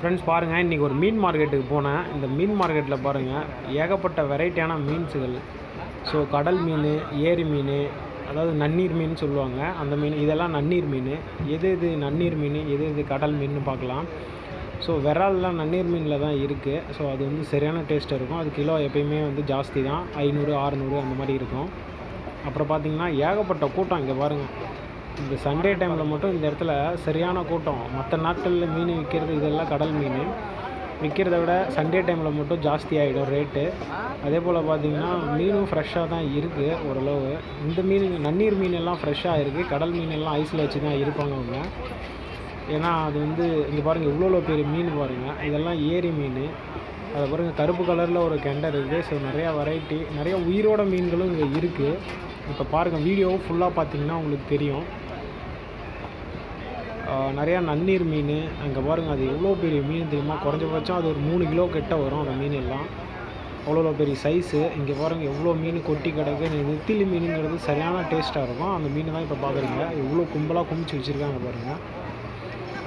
Friends பாருங்கள் இன்றைக்கி ஒரு மீன் மார்க்கெட்டுக்கு போனேன். இந்த மீன் மார்க்கெட்டில் பாருங்கள் ஏகப்பட்ட வெரைட்டியான மீன்ஸுகள் ஸோ கடல் மீன் ஏரி மீன் அதாவது நன்னீர் மீன் சொல்லுவாங்க. அந்த மீன் இதெல்லாம் நன்னீர் மீன். எது எது நன்னீர் மீன் எது எது கடல் மீன் பார்க்கலாம். ஸோ விரால்லாம் நன்னீர் மீனில் தான் இருக்குது ஸோ அது வந்து சரியான டேஸ்ட் இருக்கும். அது கிலோ எப்பயுமே வந்து ஜாஸ்தி தான். ஐநூறு ஆறுநூறு அந்த மாதிரி இருக்கும். அப்புறம் பார்த்தீங்கன்னா ஏகப்பட்ட கூட்டம் இங்கே பாருங்கள் இந்த சண்டே டைமில் மட்டும் இந்த இடத்துல சரியான கூட்டம். மற்ற நாட்களில் மீன் விற்கிறது இதெல்லாம் கடல் மீன். விற்கிறத விட சண்டே டைமில் மட்டும் ஜாஸ்தி ஆகிடும் ரேட்டு அதே போல் பார்த்தீங்கன்னா மீனும் ஃப்ரெஷ்ஷாக தான் இருக்குது ஓரளவு. இந்த மீன் நன்னீர் மீன் எல்லாம் ஃப்ரெஷ்ஷாக இருக்குது கடல் மீன் எல்லாம் ஐஸில் வச்சு தான் இருப்பாங்க அவங்க. ஏன்னா அது வந்து இங்கே பாருங்கள் இவ்வளோ பெரிய மீன் பாருங்கள் இதெல்லாம் ஏரி மீன். அதை பாருங்கள் கருப்பு கலரில் ஒரு கெண்டர் இருக்குது. ஸோ நிறையா வெரைட்டி நிறைய உயிரோட மீன்களும் இங்கே இருக்குது இப்போ பாருங்கள் வீடியோவும் ஃபுல்லாக பார்த்தீங்கன்னா உங்களுக்கு தெரியும். நிறையா நன்னீர் மீன். அங்கே பாருங்கள் அது எவ்வளோ பெரிய மீன் தெரியுமா? குறைஞ்சபட்சம் அது ஒரு மூணு கிலோ கிட்ட வரும் அந்த மீன் எல்லாம். அவ்வளோ பெரிய சைஸு இங்கே பாருங்கள் எவ்வளோ மீன் கொட்டி கிடக்கு. நெத்திலி மீனுங்கிறது சரியான டேஸ்ட்டாக இருக்கும். அந்த மீன் தான் இப்போ பார்க்குறீங்க எவ்வளோ கும்பலாக குமிச்சு வச்சுருக்காங்க பாருங்கள்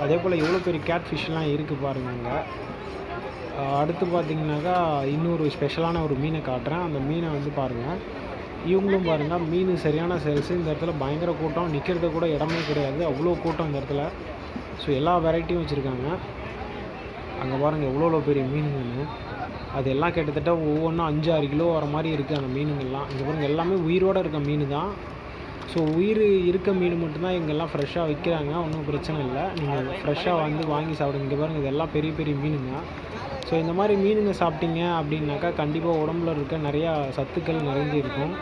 அதே போல் எவ்வளோ பெரிய கேட் ஃபிஷ்லாம் இருக்குது பாருங்கள் அங்கே. அடுத்து பார்த்தீங்கன்னாக்கா இன்னொரு ஸ்பெஷலான ஒரு மீனை காட்டுறேன். அந்த மீனை வந்து பாருங்கள் இவங்களும் பாருங்கள் மீன் சரியான சேல்ஸு இந்த இடத்துல பயங்கர கூட்டம் நிற்கிறது கூட இடமே கிடையாது. அவ்வளோ கூட்டம் இந்த இடத்துல. ஸோ எல்லா வெரைட்டியும் வச்சுருக்காங்க. அங்கே பாருங்கள் எவ்வளோ பெரிய மீனுங்கன்னு. அது எல்லாம் கிட்டத்தட்ட ஒவ்வொன்றும் அஞ்சு ஆறு கிலோ வர மாதிரி இருக்குது அந்த மீனுங்கள்லாம். இங்கே பாருங்கள் எல்லாமே உயிரோடு இருக்க மீன் தான். ஸோ உயிர் இருக்க மீன் மட்டும்தான் இங்கெல்லாம் ஃப்ரெஷ்ஷாக விற்கிறாங்க ஒன்றும் பிரச்சனை இல்லை. நீங்கள் ஃப்ரெஷ்ஷாக வந்து வாங்கி சாப்பிடுங்க. இங்கே பாருங்கள் இதெல்லாம் பெரிய பெரிய மீனுங்க. ஸோ இந்த மாதிரி மீனுங்க சாப்பிட்டிங்க அப்படின்னாக்கா கண்டிப்பாக உடம்புல இருக்க நிறையா சத்துக்கள் நிறைஞ்சி இருக்கும்